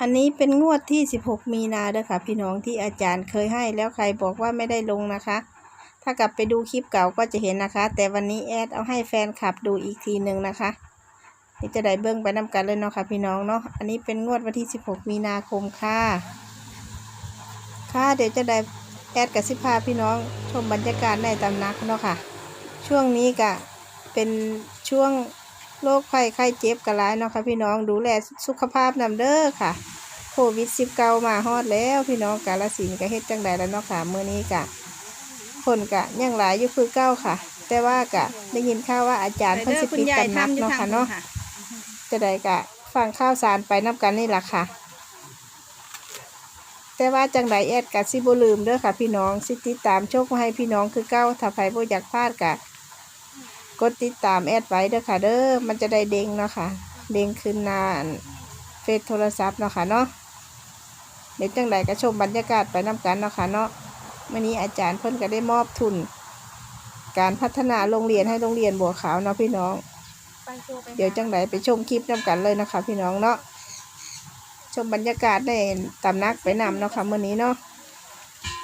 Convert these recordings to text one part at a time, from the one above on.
อันนี้เป็นงวดที่ 16 มีนาเด้อค่ะ พี่น้องที่อาจารย์เคยให้แล้วใครบอกว่าไม่ได้ลงนะคะ ถ้ากลับไปดูคลิปเก่าก็จะเห็นนะคะ แต่วันนี้แอดเอาให้แฟนคลับดูอีกทีหนึ่งนะคะนี่จะได้เบิ้งไปนำกันเลยเนาะค่ะพี่น้องเนาะอันนี้เป็นงวดวันที่ 16 มีนาคมค่ะ ค่ะเดี๋ยวจะได้แอดกับสิพาพี่น้องชมบรรยากาศในตำนักเนาะค่ะ ช่วงนี้ก็เป็นช่วง โรคไข้ไข้เจ็บกันหลายเนาะค่ะพี่น้องดูแลสุขภาพนำเด้อค่ะโควิด19มาฮอดแล้วพี่น้องกาลสินธุ์ก็เฮ็ดจังใดแล้วเนาะค่ะมื้อนี้กะ คนกะยังหลายอยู่คือเก้าค่ะ แต่ว่ากะได้ยินข่าวว่าอาจารย์เพิ่นสิปิดตำหนักเนาะค่ะเนาะจะได้กะฟังข่าวสารไปนํกันนี่ล่ะค่ะ แต่ว่าจังใดแอดกะสิบ่ลืมเด้อค่ะ พี่น้องสิติดตามโชคมาให้พี่น้องคือเก้าถ้าใครบ่อยากพลาดกะ กดติดตามแอดไว้เด้อค่ะ เด้อมันจะได้เด้งเนาะค่ะ เด้งขึ้นหน้าเฟซโทรศัพท์เนาะค่ะเนาะเดี๋ยวจังใดก็ชมบรรยากาศไปนำกันเนาะค่ะเนาะวันนี้อาจารย์เพิ่นก็ได้มอบทุน การพัฒนาโรงเรียนให้โรงเรียนบัวขาวเนาะพี่น้อง เดี๋ยวจังใดไปชมคลิปนำกันเลยนะคะพี่น้องเนาะชมบรรยากาศในตำนักไปนำเนาะค่ะเมื้อนี้เนาะ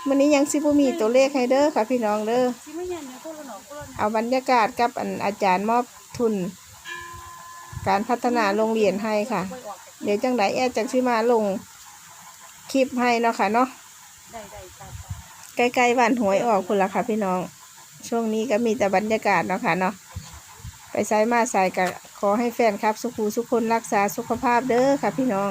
มื้อนี้ยังสิบ่มีตัวเลขให้เด้อค่ะ พี่น้องเด้อเอาบรรยากาศกับอันอาจารย์มอบทุน การพัฒนาโรงเรียนให้ค่ะ เดี๋ยวจังไดแอดจังสิมาลงคลิปให้เนาะค่ะเนาะใกล้ๆวันหวยออกคุณละค่ะ พี่น้อง ช่วงนี้ก็มีแต่บรรยากาศเนาะค่ะเนาะไปใส่มาใส่ก็ขอให้แฟนครับ สุขูสุขคนรักษาสุขภาพเด้อค่ะพี่น้อง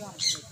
ย่อม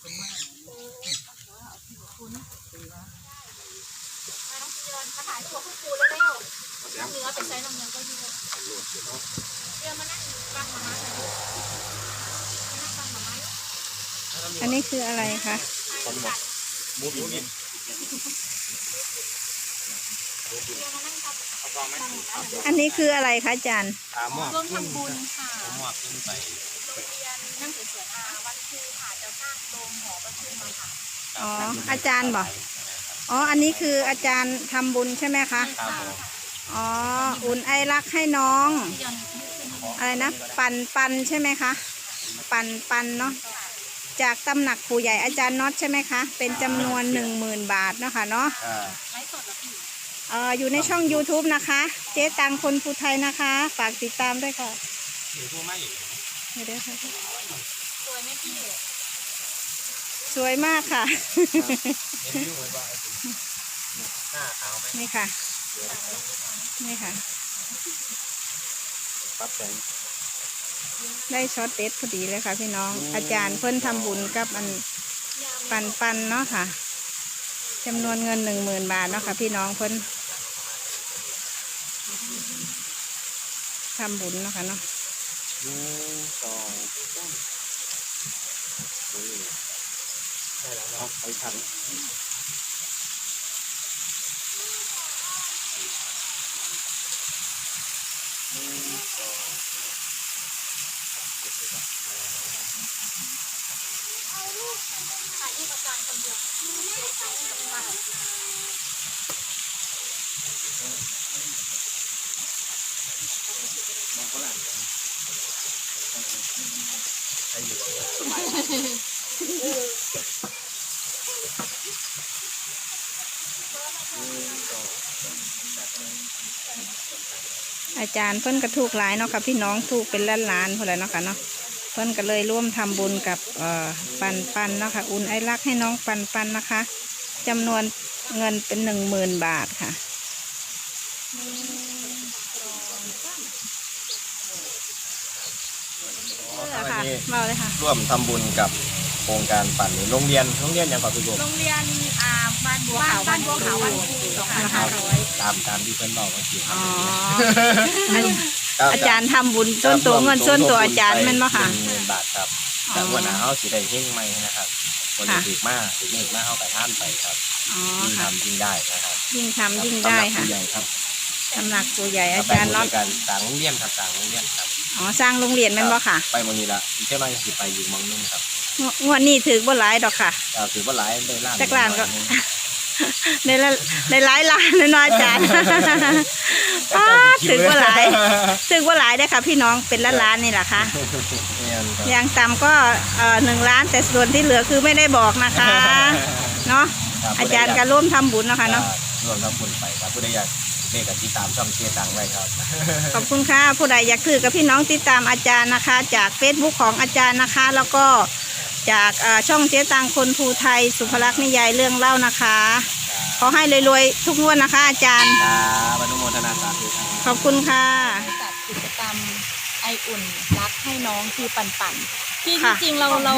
เนื้อไปใช้น้ำเนื้อก็เยวมานั่งฟังมาม่าหน่อยมานั่งฟังมามาอันนี้คืออะไรคะมูบินอันนี้คืออะไรคะอาจารย์ตามหมอกร่วมทำบุญค่ะ อ๋ออาจารย์บอกอ๋อ อันนี้คืออาจารย์ทำบุญใช่ไหมคะ ครับผมอ๋อ อุ่นไอรักให้น้องที่ยันอะไรนะ ปันปันใช่ไหมคะ ปันปันเนาะ จากตำหนักปู่ใหญ่อาจารย์น็อตใช่ไหมคะ เป็นจำนวนหนึ่งหมื่นบาทเนาะค่ะเนาะอ่าไลฟ์สดเหรอพี่เอ่ออยู่ในช่อง YouTube นะคะ เจ๊ตังคนภูไทยนะคะ ฝากติดตามด้วยค่ะหรือผู้ไม่อยู่เดี๋ยวๆค่ะ สวยไหมพี่ สวยมากค่ะ เห็นอยู่ไว้บ่หน้าขาวไหมนี่ค่ะ นี่ค่ะปั๊บแสงได้ช็อตเด็ดพอดีเลยค่ะ พี่น้อง อาจารย์เพิ่นทำบุญกับอันปันปันเนาะค่ะจำนวนเงินหนึ่งหมื่นบาทเนาะค่ะ พี่น้องเพิ่นทำบุญเนาะค่ะเนาะหนึ่งสองสามได้แล้ว เนาไปทันหนึ่งสองถ่ายรูปอาจารย์คนเดียวมามองฝรั่งใครอยู่ อาจารย์เพิ่นก็ถูกหลายเนาะค่ะพี่น้องถูกเป็นล้านล้านๆพอแล้วเนาะค่ะเนาะเพิ่นก็เลยร่วมทำบุญกับเอ่อปันปันเนาะค่ะอุ่นไอรักให้น้องปันปันนะคะจำนวนเงินเป็นหนึ่งหมื่นบาทค่ะวันนี้เมาเลยค่ะ ร่วมทำบุญกับ โครงการปั่นโรงเรียนโรงเรียนอย่างกับพี่โยมโรงเรียนอ่าบ้านบัวขาวบ้านบัวขาววันครูสองพันห้าร้อยตามตามที่เพื่อนบอกเมื่อกี้อ๋ออาจารย์ทำบุญส่วนตัวเงินส่วนตัวอาจารย์แม่นบ่ค่ะหนึ่งหมื่นบาทครับอ๋อแต่วันหน้าเขาสิได้เฮงไหมนะครับคนค่ะถือมากถือเมฆมากเข้าไปท่านไปครับอ๋อยิ่งค่ะทำยิ่งได้นะครับยิ่งทำยิ่งได้ค่ะสำหรับผู้ใหญ่ครับสำหรับตัวใหญ่อาไปจารย์บเนาะริการต่างโรงเรียนครับต่างโรงเรียนครับอ๋อสร้างโรงเรียนแม่นบ่ค่ะ ไปวันนี้ละอีกแค่น้อยสิไปอยู่หมองนึงครับ งวงวดนี้ถือบ่หลายดอกค่ะก็ถือว่าหลายได้ล้านจักล้านก็หอยหงในละในหลายล้านเลยเนาะอาจารย์ป้าดถึงว่าหลายถึงว่าหลายได้อค่ะ พี่น้องเป็นล้านล้านๆนี่แหละค่ะเนี่ยครับ อย่างต่ำก็เอ่อหนึ่งล้านแต่ส่วนที่เหลือคือไม่ได้บอกนะคะ เนาะคบอาจารย์ก็ร่วมทำบุญเนาะคะเนาะร่วมทำบุญไปครับผู้ใดอยากเลขกับที่ตามช่องเชียร์ตังไว้ครับ ขอบคุณค่ะผู้ใดอยากถือกับพี่น้องติดตามอาจารย์นะคะ จาก Facebook ของอาจารย์นะคะ แล้วก็ จากเอ่อช่องเจ๊ตังคนภูไทยสุภลักษณ์นิยายเรื่องเล่านะคะ ขอให้รวยๆทุกงวดนะคะ อาจารย์ครับอนุโมทนาสาธุครับขอบคุณค่ะจัดกิจกรรมไออุ่นรักให้น้องคือปั่นปั่นที่ค่ะจริงๆเราเรา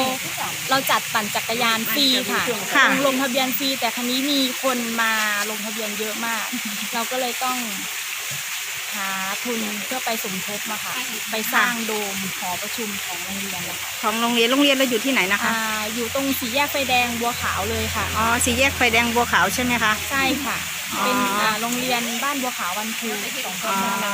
เราจัดปั่นจักรยานฟรีค่ะค่ะลงลงทะเบียนฟรีแต่ครั้นี้มีคนมาลงทะเบียนเยอะมาก เราก็เลยต้อง หาทุนเพื่อไปสมทบมาค่ะ ไปสร้างโดมหอประชุมของโรงเรียนนะคะของโรงเรียนโรงเรียนเราอยู่ที่ไหนนะคะอ่าอยู่ตรงสี่แยกไฟแดงบัวขาวเลยค่ะอ๋อสี่แยกไฟแดงบัวขาวใช่ไหมคะ ใช่ค่ะอ๋อ เป็นอ่าโรงเรียนบ้านบัวขาววันครูสองคอ๋นอมาเรา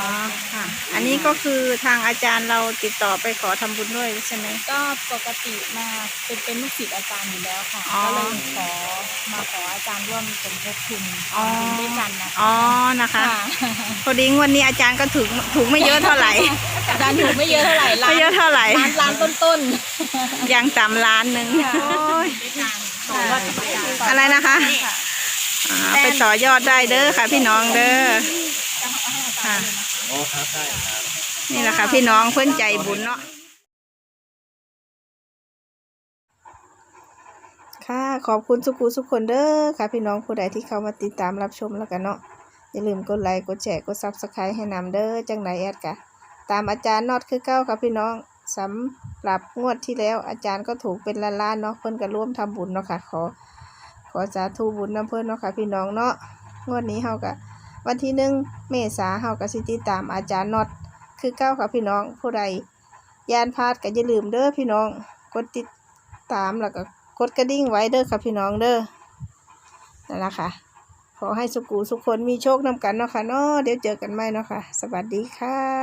ค่ะ อันนี้ก็คือทางอาจารย์เราติดต่อไปขอทำบุญด้วยใช่ไหม ก็ปกติมาเป็นเป็นลูกศิษย์อาจารย์อยู่แล้วค่ะอ๋อก็เลยขอมาขออาจารย์ร่วมสมทบทุนอ๋อ ทำบุญด้วยกันนะคะอ๋อนะคะ ค่ะพอดีงวดนี้อาจารย์ก็ถูกถูกไม่เยอะเท่าไหร่ อาจารย์ถูกไม่เยอะเท่าไหร่ล้าไม่นเยอะเท่าไหร่ล้านล้านต้นต้นยังต่ำล้านหนึ่งค่ะโอ้ยต่อยอดอะไรนะคะอ่า ไปต่อยอดได้เด้อค่ะ พี่น้องเด้อค่ะนี่แหละค่ะ พี่น้องเพื่อนใจบุญเนาะค่ะขอบคุณสุกูสุกคนเด้อค่ะ พี่น้องผู้ใดที่เข้ามาติดตามรับชมแล้วกันเนาะอย่าลืมกดไลค์กดแชร์กดซับสไครต์ให้นำเด้อจังไหนแอดกะตามอาจารย์นอดคือเก้าค่ะพี่น้องสำหรับงวดที่แล้วอาจารย์ก็ถูกเป็นล้านๆเนาะเพิ่นก็ร่วมทำบุญเนาะค่ะขอ ขอสาธุบุญน้ำเพิ่นเนาะค่ะพี่น้องเนาะงวดนี้เฮาก็วันที่หนึ่งเมษาเฮาก็สิติตามอาจารย์น็อตคือเก้าค่ะพี่น้องผู้ใดยานพาดก็อย่าลืมเด้อพี่น้องกดติดตามแล้วก็กดกระดิ่งไว้เด้อค่ะพี่น้องเด้อนั่นแหละค่ะ ขอให้สุกูสุกคนมีโชคนำกันเนาะค่ะเนาะเดี๋ยวเจอกันใหม่เนาะค่ะ สวัสดีค่ะ